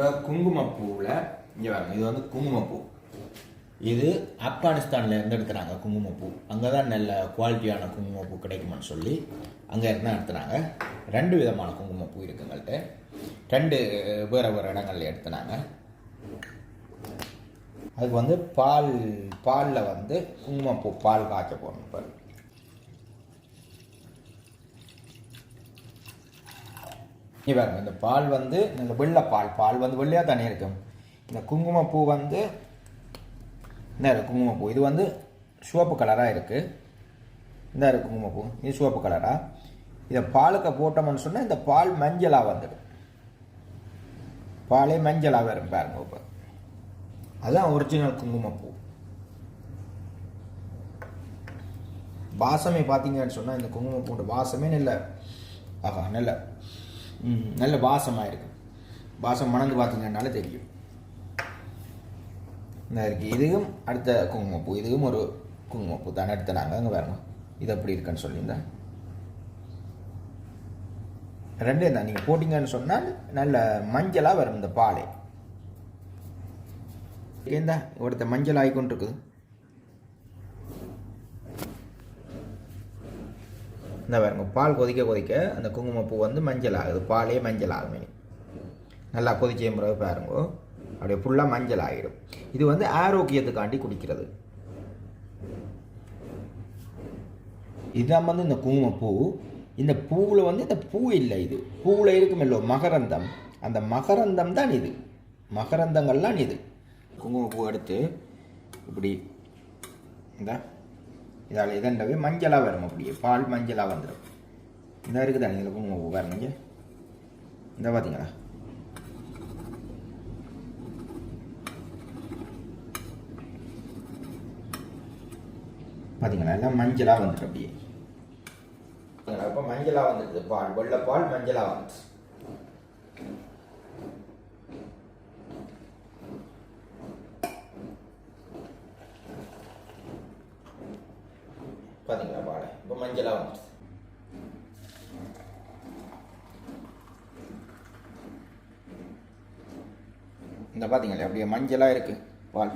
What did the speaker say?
இப்போ குங்குமப்பூவில் இங்கே பாருங்க இது வந்து குங்குமப்பூ. இது ஆப்கானிஸ்தானில் இருந்து எடுக்கிறாங்க குங்குமப்பூ. அங்கே தான் நல்ல குவாலிட்டியான குங்குமப்பூ கிடைக்குமான்னு சொல்லி அங்கே இருந்து எடுத்துனாங்க ரெண்டு விதமான குங்குமப்பூ இருக்குங்கள்கிட்ட ரெண்டு வேறு வேறு இடங்களில் எடுத்துனாங்க. அதுக்கு வந்து பால் பாலில் வந்து குங்குமப்பூ பால் காய்ச்ச போகணும் இப்போ இங்கே பாருங்க இந்த பால் வந்து இந்த வெள்ளை பால் பால் வந்து வெள்ளையாக தண்ணி இருக்கும். இந்த குங்குமப்பூ வந்து இந்த குங்குமப்பூ இது வந்து சிவப்பு கலராக இருக்குது இந்த குங்குமப்பூ இது சிவப்பு கலராக இதை பாலுக்கு போட்டோம்னு சொன்னால் இந்த பால் மஞ்சளாக வந்துடும் பாலே மஞ்சளாக வரும் பாருங்க இப்போ. அதுதான் ஒரிஜினல் குங்குமப்பூ. வாசமே பார்த்தீங்கன்னு சொன்னால் இந்த குங்குமப்பூண்டு வாசமே நல்ல. ஆஹா நல்ல. நல்ல வாசமாக இருக்கும் வாசம் மணந்து பார்த்தீங்கன்னாலே தெரியும். இந்த இருக்குது இதுவும் அடுத்த குங்குமப்பூ. இதுவும் ஒரு குங்குமப்பூ தானே. எடுத்த நாங்கள் அங்கே வரணும். இது அப்படி இருக்குன்னு சொல்லியிருந்தேன் ரெண்டே தான். நீங்கள் போட்டிங்கன்னு சொன்னால் நல்ல மஞ்சளாக வரும் இந்த பாலை. ஏந்தா ஒருத்த மஞ்சள் ஆகி இந்த பாருங்க பால் கொதிக்க கொதிக்க அந்த குங்குமப்பூ வந்து மஞ்சள் ஆகுது பாலே மஞ்சள் ஆகும் நல்லா கொதிச்ச பிறகு பாருங்க அப்படியே ஃபுல்லாக மஞ்சள் ஆகிடும் இது வந்து ஆரோக்கியத்துக்காண்டி குடிக்கிறது. இதுதான் வந்து இந்த குங்குமப்பூ இந்த பூவில் வந்து இந்த பூ இல்லை இது. பூவில் இருக்கும் இல்லோ மகரந்தம். அந்த மகரந்தம் தான் இது. மகரந்தங்கள்லாம் இது. குங்குமப்பூ எடுத்து இப்படி இந்த. இதால் இதண்டவே மஞ்சளாக வரும் அப்படியே பால் மஞ்சளாக வந்துடும் இந்த இருக்குதா நீங்கள் குங்குமப்பூ பாருங்க இந்த பார்த்தீங்களா பார்த்தீங்களா எல்லாம் மஞ்சளாக வந்துடும் அப்படியே. இப்போ மஞ்சளாக வந்துடுது பால் வெள்ளை பால் மஞ்சளாக வந்துச்சு பார்த்தீங்களா பாட இப்போ மஞ்சளாக வந்துச்சு இந்த பார்த்தீங்களா அப்படியே மஞ்சளாக இருக்கு. பால்.